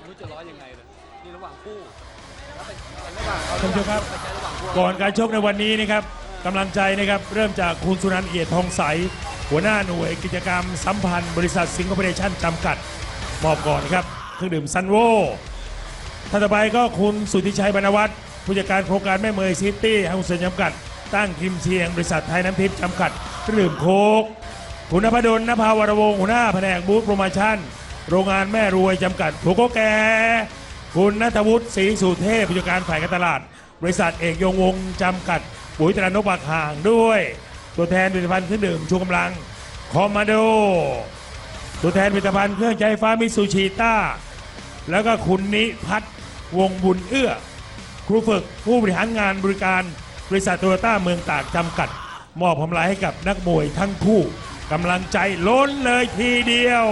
ไม่รู้จะร้อยยังไงเลยนี่ระหว่างคู่แล้วไประหว่างเอาท่านผู้ชมครับ ไปใช้ระหว่างคู่ก่อนการชกในวันนี้นะครับกำลังใจนะครับเริ่มจากคุณสุนันท์เอียดทองใส หัวหน้าหน่วยกิจกรรมสัมพันธ์ บริษัทสิงคโปร์เนชั่นจำกัด มอบก่อนครับเครื่องดื่มซันโวท่านต่อไปก็คุณสุทธิชัยบรรณวัฒน์ผู้จัดการโครงการแม่เมยซิตี้ห้างเซ็นจำกัด ตั้งคิมเชียง บริษัทไทยน้ำทิพย์จำกัดเครื่องดื่มโค้กคุณนภดลนภาวรวงศ์หัวหน้าแผนกบูธโปรโมชั่น โรงงานแม่รวยจำกัดถูกโกแกคุณนัทวุฒิศรีสุเทพผู้จัดการฝ่ายการตลาด บริษัทเอกยงวงศจำกัด ปุ๋ยตรานกปากห่างด้วย ตัวแทนผลิตภัณฑ์เครื่องดื่มชูกำลังคอมมาโด ตัวแทนผลิตภัณฑ์เครื่องใช้ไฟฟ้ามิซูชิต้า แล้วก็คุณนิพัฒน์วงบุญเอื้อ ครูฝึกผู้บริหารงานบริการบริษัทโตโยต้าเมืองตากจำกัด มอบพำลายให้กับนักมวยทั้งคู่กำลังใจล้นเลยทีเดียว